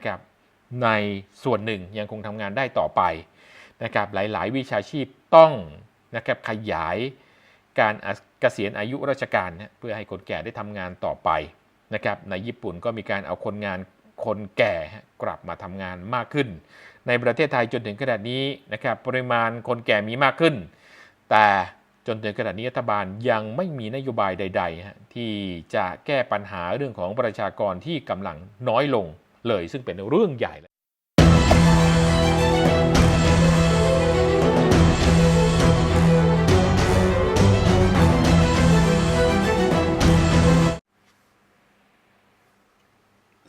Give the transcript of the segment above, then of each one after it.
นะครับในส่วนหนึ่งยังคงทำงานได้ต่อไปนะครับหลาย ๆ วิชาชีพต้องนะครับขยายการเกษียณอายุราชการนะเพื่อให้คนแก่ได้ทำงานต่อไปนะครับในญี่ปุ่นก็มีการเอาคนงานคนแก่กลับมาทำงานมากขึ้น ในประเทศไทยจนถึงขนาดนี้นะครับปริมาณคนแก่มีมากขึ้น แต่จนถึงขณะนี้รัฐบาลยังไม่มีนโยบายใด ๆ ที่จะแก้ปัญหาเรื่องของประชากรที่กำลังน้อยลง เลยซึ่งเป็นเรื่องใหญ่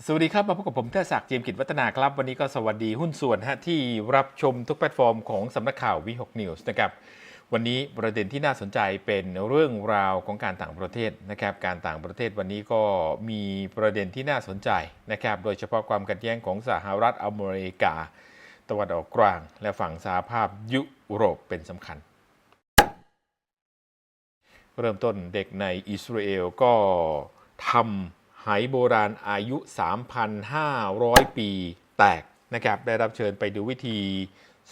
สวัสดีครับ มาพบกับผมเทศศักดิ์เจียมกิจวัฒนาครับ วันนี้ก็สวัสดีหุ้นส่วนฮะที่รับชมทุกแพลตฟอร์มของสำนักข่าววิหกนิวส์นะครับ วันนี้ประเด็นที่น่าสนใจเป็นเรื่องราวของการต่างประเทศนะครับการต่างประเทศวันนี้ก็มีประเด็นที่น่าสนใจนะครับโดยเฉพาะความขัดแย้งของสหรัฐอเมริกา ตะวันออกกลาง และฝั่งสหภาพยุโรปเป็นสำคัญ เริ่มต้นเด็กในอิสราเอลก็ทำไหโบราณอายุ 3,500 ปีแตกนะครับได้รับเชิญไปดูวิธี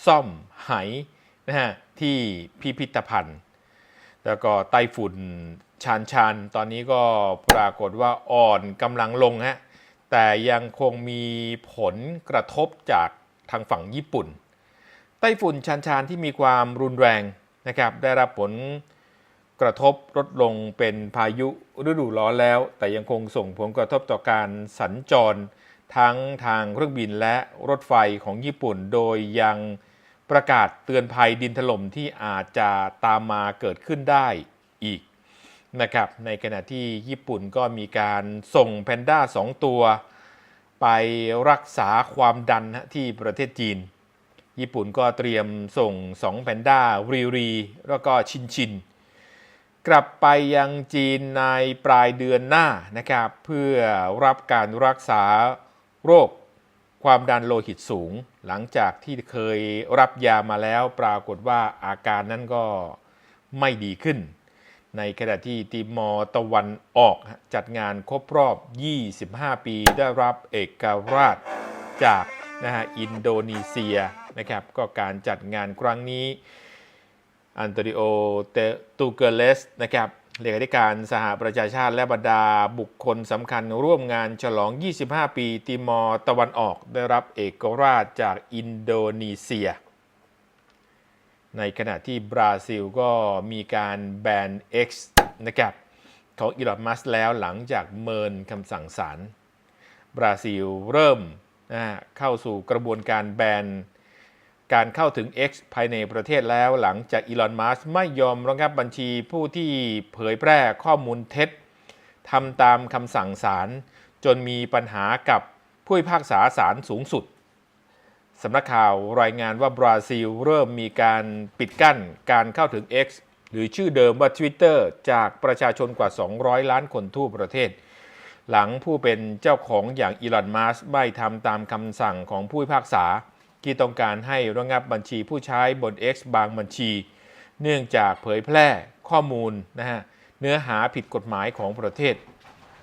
ซ่อมไห นะฮะที่พิพิธภัณฑ์ แล้วก็ไต้ฝุ่นชานชานตอนนี้ก็ปรากฏว่าอ่อนกำลังลงฮะแต่ยังคงมีผลกระทบจากทางฝั่งญี่ปุ่น ไต้ฝุ่นชานชานที่มีความรุนแรงนะครับได้รับผลกระทบลดลงเป็นพายุฤดูร้อนแล้ว แต่ยังคงส่งผลกระทบต่อการสัญจร ทั้งทางเครื่องบินและรถไฟของญี่ปุ่น โดยยัง ประกาศเตือนภัยดินถล่มที่อาจจะตามมาเกิดขึ้นได้อีกนะครับในขณะที่ญี่ปุ่นก็มีการส่งแพนด้า 2 ตัว ไปรักษาความดันที่ประเทศจีน ญี่ปุ่นก็เตรียมส่ง 2 แพนด้า รีรี แล้วก็ชินชิน กลับไปยังจีนในปลายเดือนหน้านะครับเพื่อรับการรักษาโรคความดันโลหิตสูงหลังจากที่เคยรับยามาแล้วปรากฏว่าอาการนั้นก็ไม่ดีขึ้น ในขณะที่ติมอร์ตะวันออกจัดงานครบรอบ 25 ปีได้รับเอกราชจากนะฮะอินโดนีเซียนะครับก็การจัดงานครั้งนี้อันโตนิโอ เตตูเกเลสนะครับ เลขาธิการสหประชาชาติและบรรดาบุคคลสำคัญร่วมงานฉลอง 25 ปีติมอร์ตะวันออกได้รับเอกราชจากอินโดนีเซีย ในขณะที่บราซิลก็มีการแบน X นะครับของอีลอนมัสแล้วหลังจากเมินคำสั่งศาลบราซิลเริ่มเข้าสู่กระบวนการแบน การเข้าถึง X ภายในประเทศแล้วหลังจากอีลอน มัสไม่ยอมระงับบัญชีผู้ที่เผยแพร่ข้อมูลเท็จทำตามคำสั่งศาลจนมีปัญหากับผู้พิพากษาศาลสูงสุดสำนักข่าวรายงานว่าบราซิลเริ่มมีการปิดกั้นการเข้าถึง X หรือชื่อเดิมว่า Twitter จากประชาชนกว่า 200 ล้านคนทั่วประเทศ หลังผู้เป็นเจ้าของอย่างอีลอน มัสไม่ทำตามคำสั่งของผู้พิพากษา ที่ต้องการให้ระงับบัญชีผู้ใช้บน X บางบัญชี เนื่องจากเผยแพร่ข้อมูลนะฮะเนื้อหาผิดกฎหมายของประเทศ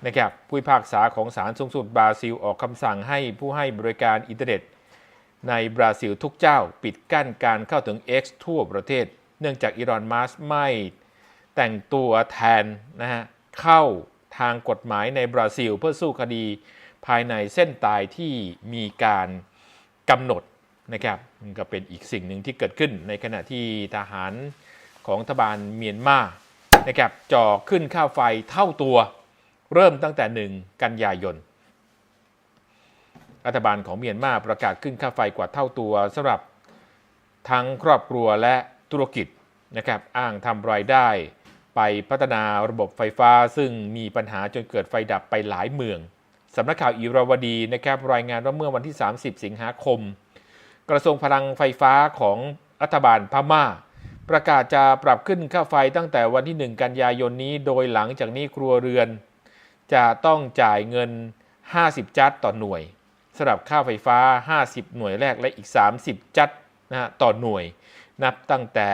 นะครับผู้พิพากษาของศาลสูงสุดบราซิลออกคำสั่งให้ผู้ให้บริการอินเทอร์เน็ต ในบราซิลทุกเจ้าปิดกั้นการเข้าถึง X ทั่วประเทศ เนื่องจากอีลอนมัสไม่แต่งตัวแทนนะฮะเข้าทางกฎหมายในบราซิล เพื่อสู้คดีภายในเส้นตายที่มีการกำหนด นะครับมันก็เป็นอีกสิ่งหนึ่งที่เกิดขึ้นในขณะที่ทหารของรัฐบาลเมียนมานะครับจ่อขึ้นค่าไฟเท่าตัวเริ่มตั้งแต่ 1 กันยายน รัฐบาลของเมียนมาประกาศขึ้นค่าไฟกว่าเท่าตัวสำหรับทั้งครอบครัวและธุรกิจนะครับอ้างทำรายได้ไปพัฒนาระบบไฟฟ้าซึ่งมีปัญหาจนเกิดไฟดับไปหลายเมืองสำนักข่าวอีราวดีนะครับรายงานว่าเมื่อวันที่ 30 สิงหาคม กระทรวงพลังไฟฟ้าของรัฐบาลพม่า ประกาศจะปรับขึ้นค่าไฟตั้งแต่วันที่ 1 กันยายนนี้ โดยหลังจากนี้ครัวเรือน จะต้องจ่ายเงิน 50 จัดต่อหน่วยสำหรับค่าไฟฟ้า 50 หน่วยแรกและอีก 30 จัดนะฮะต่อหน่วย นับตั้งแต่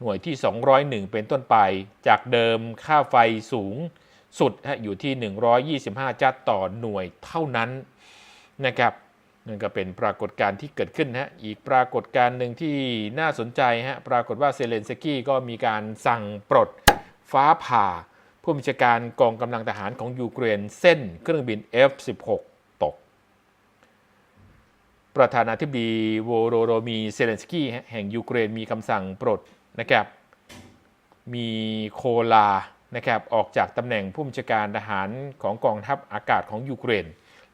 หน่วยที่ 201 เป็นต้นไป จากเดิมค่าไฟสูงสุดอยู่ที่ 125 จัดต่อหน่วยเท่านั้นนะครับ นั่นก็เป็นปรากฏการณ์ที่เกิดขึ้นนะฮะอีกปรากฏการณ์หนึ่งที่น่าสนใจฮะปรากฏว่าเซเลนสกี้ก็มีการสั่งปลดฟ้าผ่า ผู้บัญชาการกองกำลังทหารของยูเครนเส้นเครื่องบิน F-16 ตก ประธานาธิบดีโวโรโรมีเซเลนสกี้แห่งยูเครนมีคำสั่งปลดนะครับมีโคลานะครับออกจากตำแหน่งผู้บัญชาการทหารของกองทัพอากาศของยูเครน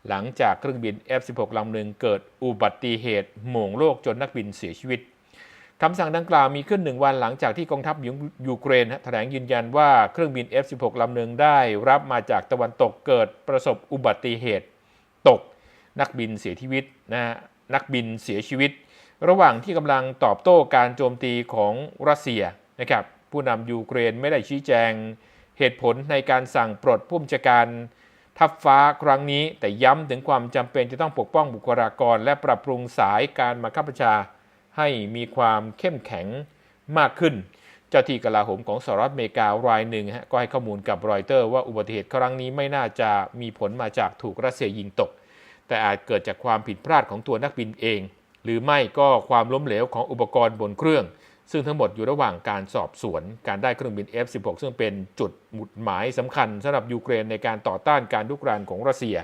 หลังจากเครื่องบิน F-16 ลำหนึ่งเกิดอุบัติเหตุหม่งโลกจนนักบินเสียชีวิตคำสั่งดังกล่าวมีขึ้นหนึ่งวันหลังจากที่กองทัพยูเครนแถลงยืนยันว่าเครื่องบิน F-16 ลำหนึ่งได้รับมาจากตะวันตกเกิดประสบอุบัติเหตุตกนักบินเสียชีวิตนะฮะนักบินเสียชีวิต ระหว่างที่กำลังตอบโต้การโจมตีของรัสเซียนะครับผู้นำยูเครนไม่ได้ชี้แจง เหตุผลในการสั่งปลดผู้บัญชาการ ทัพฟ้าครั้งนี้แต่ย้ำถึงความจำเป็นจะต้องปกป้องบุคลากร และปรับปรุงสายการมาคับบัญชา ให้มีความเข้มแข็งมากขึ้น เจ้าที่กลาโหมของสหรัฐอเมริการายหนึ่งฮะก็ให้ข้อมูลกับรอยเตอร์ว่าอุบัติเหตุครั้งนี้ไม่น่าจะมีผลมาจากถูกรัสเซียยิงตก แต่อาจเกิดจากความผิดพลาดของตัวนักบินเอง หรือไม่ก็ความล้มเหลวของอุปกรณ์บนเครื่อง ซึ่งทั้งหมดอยู่ระหว่างการสอบสวน การได้เครื่องบิน F-16 ซึ่งเป็นจุดหมุดหมายสำคัญสำหรับยูเครนในการต่อต้านการลุกรานของรัสเซีย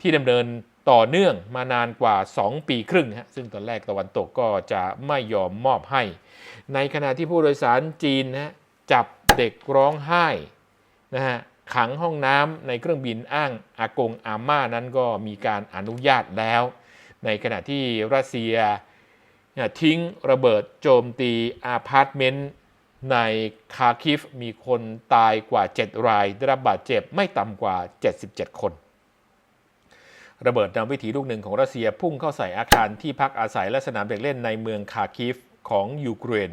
ที่ดำเนินต่อเนื่องมานานกว่า 2 ปีครึ่งฮะซึ่งตอนแรกตะวันตกก็จะไม่ยอมมอบให้ ในขณะที่ผู้โดยสารจีนนะฮะจับเด็กร้องไห้นะฮะขังห้องน้ำในเครื่องบินอ้างอากงอาม่านั้นก็มีการอนุญาตแล้ว ในขณะที่รัสเซีย ทิ้งระเบิดโจมตีอาพาร์ตเมนต์ในคาคิฟมีคนตายกว่า 7 ราย ได้รับบาดเจ็บไม่ต่ำกว่า 77 คน ระเบิดนำวิถีลูกหนึ่งของรัสเซียพุ่งเข้าใส่อาคารที่พักอาศัยและสนามเด็กเล่นในเมืองคาคิฟของยูเครน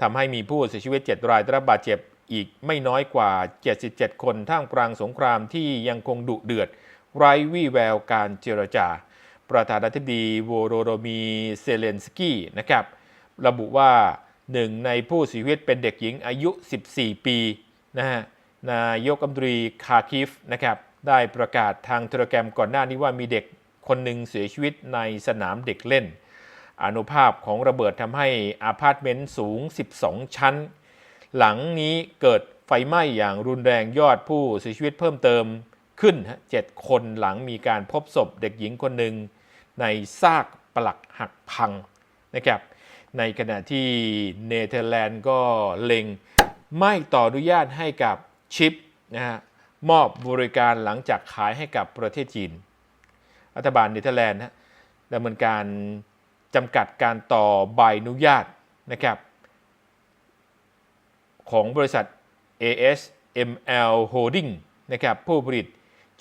ทำให้มีผู้เสียชีวิต 7 ราย ได้รับบาดเจ็บอีกไม่น้อยกว่า 77 คนท่ามกลางสงครามที่ยังคงดุเดือด ไร้วี่แววการเจรจา ประธานาธิบดีโวโรโดมีเซเลนสกี้นะครับระบุว่าหนึ่งในผู้เสียชีวิตเป็นเด็กหญิงอายุ 14 ปีนะฮะนายกรัมนตรีคาคิฟนะครับได้ประกาศทางโทรแกรมก่อนหน้านี้ว่ามีเด็กคนหนึ่งเสียชีวิตในสนามเด็กเล่น อนุภาพของระเบิดทำให้อาพาร์ตเมนต์สูง 12 ชั้น หลังนี้เกิดไฟไหม้อย่างรุนแรงยอดผู้เสียชีวิตเพิ่มเติม ขึ้นเจ็ดคนหลังมีการพบศพเด็กหญิงคนหนึ่งในซากปลักหักพังนะครับ ในขณะที่เนเธอร์แลนด์ก็เล็งไม่ต่ออนุญาตให้กับชิปนะฮะมอบบริการหลังจากขายให้กับประเทศจีน รัฐบาลเนเธอร์แลนด์นะดำเนินการจำกัดการต่อใบอนุญาตนะครับ ของบริษัท ASML Holding นะครับผู้ผลิต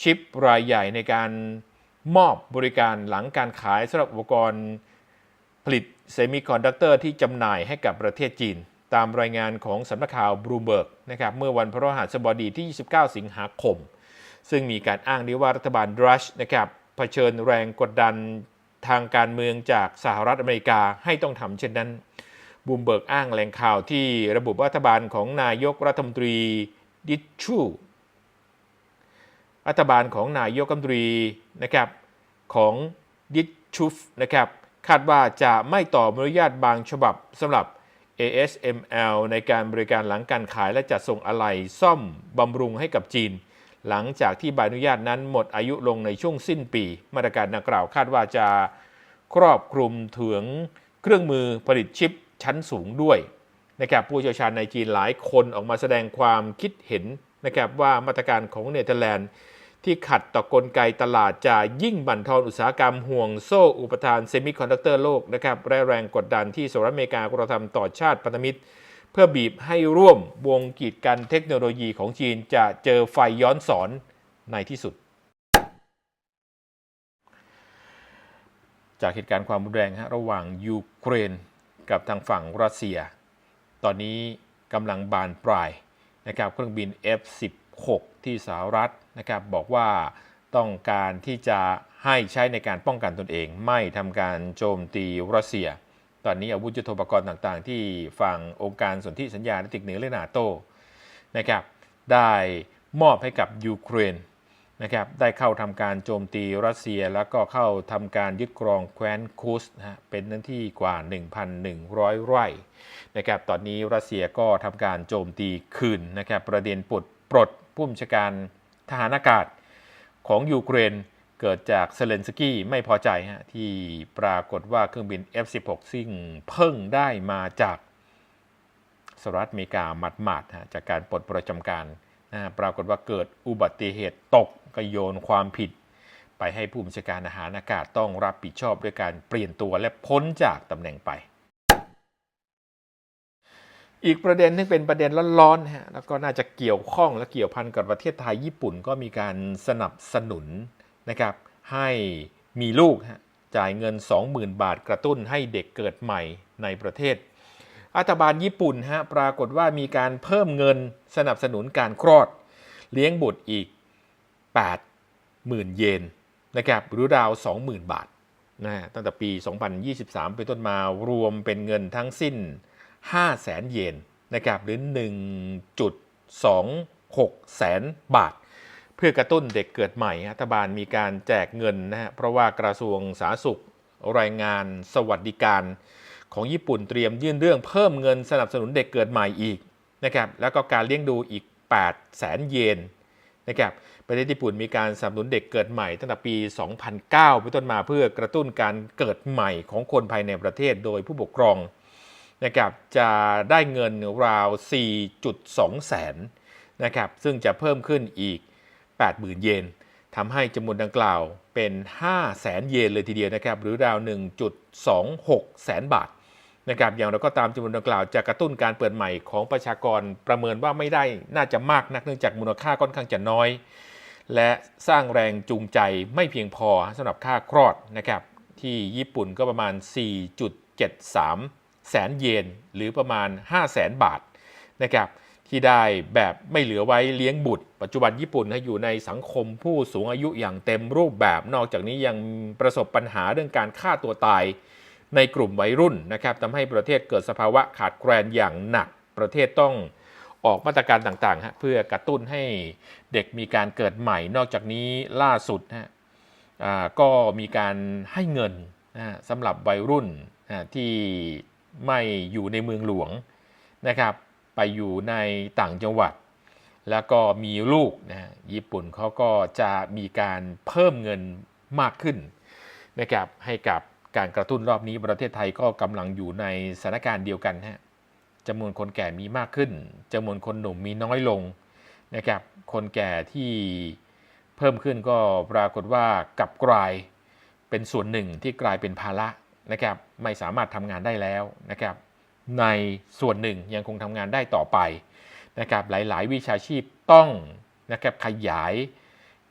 ชิปรายใหญ่ในการมอบบริการหลังการขายสำหรับอุปกรณ์ผลิตเซมิคอนดักเตอร์ที่จำหน่ายให้กับประเทศจีน ตามรายงานของสำนักข่าวบลูเบิร์กนะครับเมื่อวันพฤหัสบดีที่ 29 สิงหาคม ซึ่งมีการอ้างได้ว่ารัฐบาลรัชนะครับเผชิญแรงกดดันทางการเมืองจากสหรัฐอเมริกาให้ต้องทำเช่นนั้นบูมเบิร์กอ้างแหล่งข่าวที่ระบุว่ารัฐบาลของนายกรัฐมนตรีดิชชู รัฐบาลของนายกรัฐมนตรีนะครับของดิชชูฟนะครับคาดว่าจะไม่ต่ออนุญาตบางฉบับสำหรับ ASML ในการบริการหลังการขายและจัดส่งอะไหล่ซ่อมบำรุงให้กับจีน หลังจากที่ใบอนุญาตนั้นหมดอายุลงในช่วงสิ้นปี มาตรการดังกล่าวคาดว่าจะครอบคลุมถึงเครื่องมือผลิตชิปชั้นสูงด้วยนะครับผู้เชี่ยวชาญในจีนหลายคนออกมาแสดงความคิดเห็นนะครับว่ามาตรการของเนเธอร์แลนด์ ที่ขัดต่อกลไกตลาดจะยิ่งบั่นทอนอุตสาหกรรมห่วงโซ่อุปทานเซมิคอนดักเตอร์โลกนะครับและแรงกดดันที่สหรัฐอเมริกากระทำต่อชาติพันธมิตร เพื่อบีบให้ร่วมวงกีดกันเทคโนโลยีของจีนจะเจอไฟย้อนสอนในที่สุด จากเหตุการณ์ความรุนแรงระหว่างยูเครนกับทางฝั่งรัสเซีย ตอนนี้กำลังบานปลายนะครับเครื่องบิน F16 ที่สหรัฐนะครับบอกว่าต้องการที่จะให้ใช้ในการป้องกันตนเอง ไม่ทำการโจมตีรัสเซีย ตอนนี้อาวุธยุทโธปกรณ์ต่างๆ ที่ฝั่งองค์การสนธิสัญญาณติกเหนือและนาโตนะครับได้มอบให้กับยูเครนนะครับได้เข้าทำการโจมตีรัสเซียแล้วก็เข้าทำการยึดครองแคว้นคุสนะฮะเป็นเนื้อที่กว่า 1,100 ไร่นะครับตอนนี้รัสเซียก็ทำการโจมตีคืนนะครับประเด็นปลดปลด ผู้บัญชาการทหารอากาศของยูเครนเกิดจากเซเลนสกี้ไม่พอใจฮะที่ปรากฏว่าเครื่องบิน F16 ซึ่งเพิ่งได้มาจากสหรัฐอเมริกาหมาดๆฮะจากการปลดประจำการนะปรากฏว่าเกิดอุบัติเหตุตกก็โยนความผิด ไปให้ผู้บัญชาการอาหารอากาศต้องรับผิดชอบด้วยการเปลี่ยนตัวและพ้นจากตำแหน่งไป อีกประเด็นที่เป็นประเด็นร้อนๆฮะแล้วก็น่าจะเกี่ยวข้องและเกี่ยวพันกับประเทศไทยญี่ปุ่นก็มีการสนับสนุนนะครับให้มีลูกฮะจ่ายเงิน 20,000 บาทกระตุ้นให้เด็กเกิดใหม่ในประเทศรัฐบาลญี่ปุ่นฮะปรากฏว่ามีการเพิ่มเงินสนับสนุนการคลอด เลี้ยงบุตรอีก 80,000 เยนนะครับหรือราว 20,000 บาทนะฮะตั้งแต่ปี 2023 เป็นต้นมารวมเป็นเงินทั้งสิ้น 500,000เยนนะครับหรือ 1.26 แสนบาท เพื่อกระตุ้นเด็กเกิดใหม่รัฐบาลมีการแจกเงินนะฮะเพราะว่ากระทรวงสาธารณสุขรายงานสวัสดิการของญี่ปุ่นเตรียมยื่นเรื่องเพิ่มเงินสนับสนุนเด็กเกิดใหม่อีกนะครับแล้วก็การเลี้ยงดูอีก 8 แสนเยนนะครับประเทศญี่ปุ่นมีการสนับสนุนเด็กเกิดใหม่ตั้งแต่ปี 2009 เป็นต้นมาเพื่อกระตุ้นการเกิดใหม่ของคนภายในประเทศโดยผู้ปกครอง นะครับจะได้เงินราว 4.2 แสนนะครับซึ่งจะเพิ่มขึ้นอีก 80,000 เยนทำให้จำนวนดังกล่าวเป็น 5 แสนเยนเลยทีเดียวนะครับหรือราว 1.26 แสนบาทนะครับอย่างไรก็ตามจำนวนดังกล่าวจะกระตุ้นการเปิดใหม่ของประชากรประเมินว่าไม่ได้น่าจะมากนักเนื่องจากมูลค่าค่อนข้างจะน้อย และสร้างแรงจูงใจไม่เพียงพอสำหรับค่าคลอดนะครับที่ญี่ปุ่นก็ประมาณ 4.73 แสนเยนหรือประมาณ5แสนบาทนะครับที่ได้แบบไม่เหลือไว้เลี้ยงบุตร ปัจจุบันญี่ปุ่นอยู่ในสังคมผู้สูงอายุอย่างเต็มรูปแบบ นอกจากนี้ยังประสบปัญหาเรื่องการฆ่าตัวตายในกลุ่มวัยรุ่นนะครับทำให้ประเทศเกิดสภาวะขาดแคลนอย่างหนัก ประเทศต้องออกมาตรการต่างๆฮะเพื่อกระตุ้นให้เด็กมีการเกิดใหม่ นอกจากนี้ล่าสุดฮะก็มีการให้เงินนะสำหรับวัยรุ่นนะที่ ไม่อยู่ในเมืองหลวงนะครับ ไปอยู่ในต่างจังหวัด แล้วก็มีลูกนะฮะญี่ปุ่นเขาก็จะมีการเพิ่มเงินมากขึ้นนะครับให้กับการกระตุ้นรอบนี้ประเทศไทยก็กำลังอยู่ในสถานการณ์เดียวกันฮะจำนวนคนแก่มีมากขึ้นจำนวนคนหนุ่มมีน้อยลงนะครับคนแก่ที่เพิ่มขึ้นก็ปรากฏว่ากับกลายเป็นส่วนหนึ่งที่กลายเป็นภาระ นะครับไม่สามารถทำงานได้แล้วนะครับในส่วนหนึ่งยังคงทำงานได้ต่อไปนะครับหลาย ๆ วิชาชีพต้องนะครับขยาย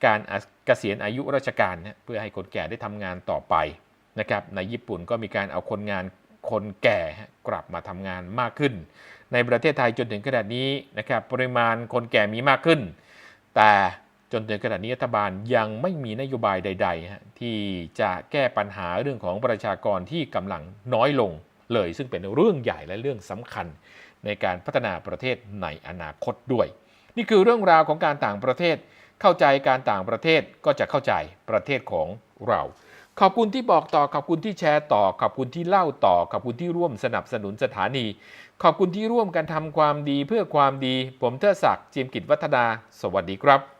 การเกษียณอายุราชการเพื่อให้คนแก่ได้ทำงานต่อไปนะครับในญี่ปุ่นก็มีการเอาคนงานคนแก่กลับมาทำงานมากขึ้น ในประเทศไทยจนถึงขนาดนี้นะครับปริมาณคนแก่มีมากขึ้น แต่ จนถึงขณะนี้รัฐบาลยังไม่มีนโยบายใดๆ ที่จะแก้ปัญหาเรื่องของประชากรที่กำลังน้อยลงเลย ซึ่งเป็นเรื่องใหญ่และเรื่องสำคัญในการพัฒนาประเทศในอนาคตด้วย นี่คือเรื่องราวของการต่างประเทศ เข้าใจการต่างประเทศก็จะเข้าใจประเทศของเรา ขอบคุณที่บอกต่อ ขอบคุณที่แชร์ต่อ ขอบคุณที่เล่าต่อ ขอบคุณที่ร่วมสนับสนุนสถานี ขอบคุณที่ร่วมกันทำความดีเพื่อความดี ผมเทอศักดิ์จิมกิจวัฒนา สวัสดีครับ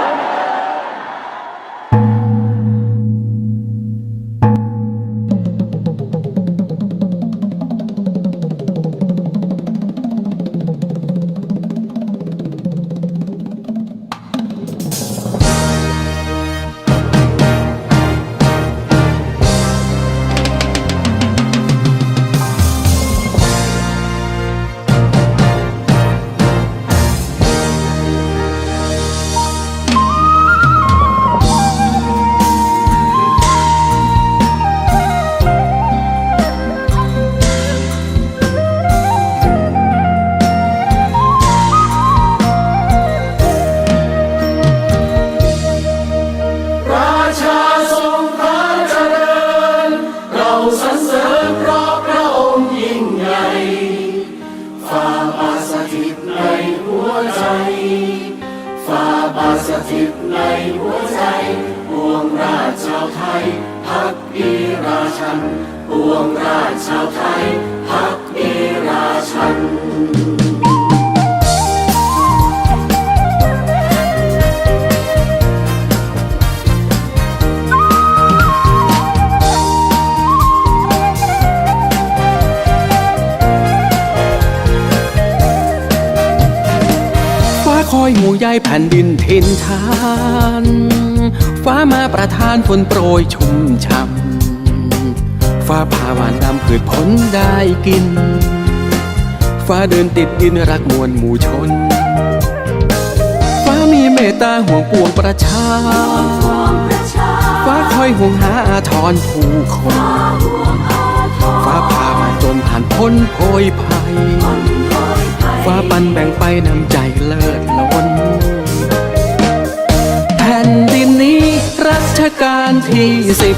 ชชาวไทยพักดีราชันฟ้าคอยห่วงใยแผ่นดินเทินทาน ฟ้ามาประทานฝนโปรยชุ่มช่ำ ฟ้าพาหวานดำผืดผลได้กิน ฟ้าเดินติดดินรักมวลหมู่ชน ฟ้ามีเมตตาห่วงปวงประชา ฟ้าคอยห่วงหาอาทรผู้คน ฟ้าพามาจนผ่านพ้นโพยภัย ฟ้าปันแบ่งไปนำใจเลิศล้นแผ่นดินนี้รัชกาลที่สิบ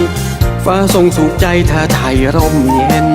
ฟ้าทรงสุขใจถ้าไทยร่มเย็น